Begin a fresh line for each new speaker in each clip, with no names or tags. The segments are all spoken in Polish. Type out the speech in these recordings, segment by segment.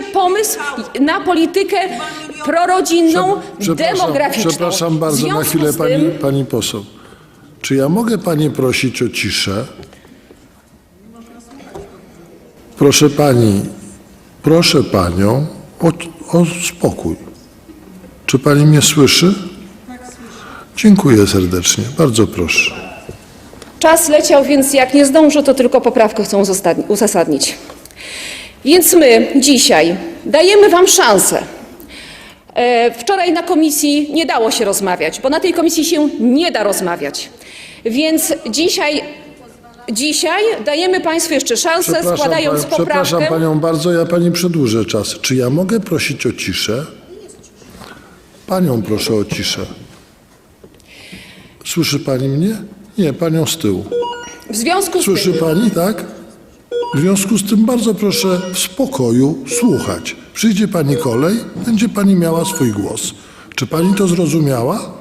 macie pomysł na politykę prorodzinną,
Przepraszam,
demograficzną.
przepraszam bardzo na chwilę
z
pani,
tym-
pani poseł. Czy ja mogę panię prosić o ciszę? Proszę pani, proszę panią o, o spokój. Czy pani mnie słyszy? Dziękuję serdecznie. Bardzo proszę.
Czas leciał, więc jak nie zdążę, to tylko poprawkę chcę uzasadni- uzasadnić. Więc my dzisiaj dajemy Wam szansę. E, Wczoraj na komisji nie dało się rozmawiać, bo na tej komisji się nie da rozmawiać. Więc dzisiaj, dzisiaj dajemy Państwu jeszcze szansę, składając
pa- przepraszam
poprawkę.
panią bardzo, ja pani przedłużę czas. Czy ja mogę prosić o ciszę? Panią proszę o ciszę. Słyszy pani mnie? Nie, panią z tyłu.
W związku z
Słyszy
tym,
pani, tak? W związku z tym bardzo proszę w spokoju słuchać. Przyjdzie pani kolej, będzie pani miała swój głos. Czy pani to zrozumiała?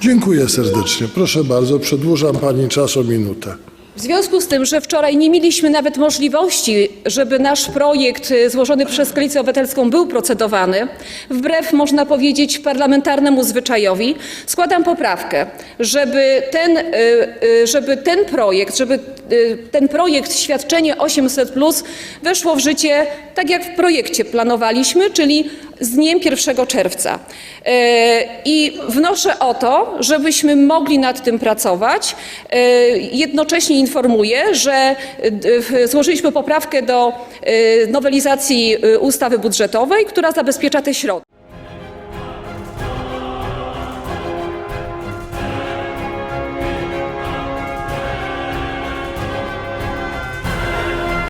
Dziękuję serdecznie. Proszę bardzo, przedłużam pani czas o minutę.
W związku z tym, że wczoraj nie mieliśmy nawet możliwości, żeby nasz projekt y, złożony przez Koalicję Obywatelską był procedowany, wbrew, można powiedzieć, parlamentarnemu zwyczajowi, składam poprawkę, żeby ten, y, y, żeby ten projekt, żeby ten projekt świadczenie 800 plus weszło w życie tak jak w projekcie planowaliśmy, czyli z dniem 1 czerwca. E, I wnoszę o to, żebyśmy mogli nad tym pracować. E, Jednocześnie informuję, że złożyliśmy poprawkę do nowelizacji ustawy budżetowej, która zabezpiecza te środki.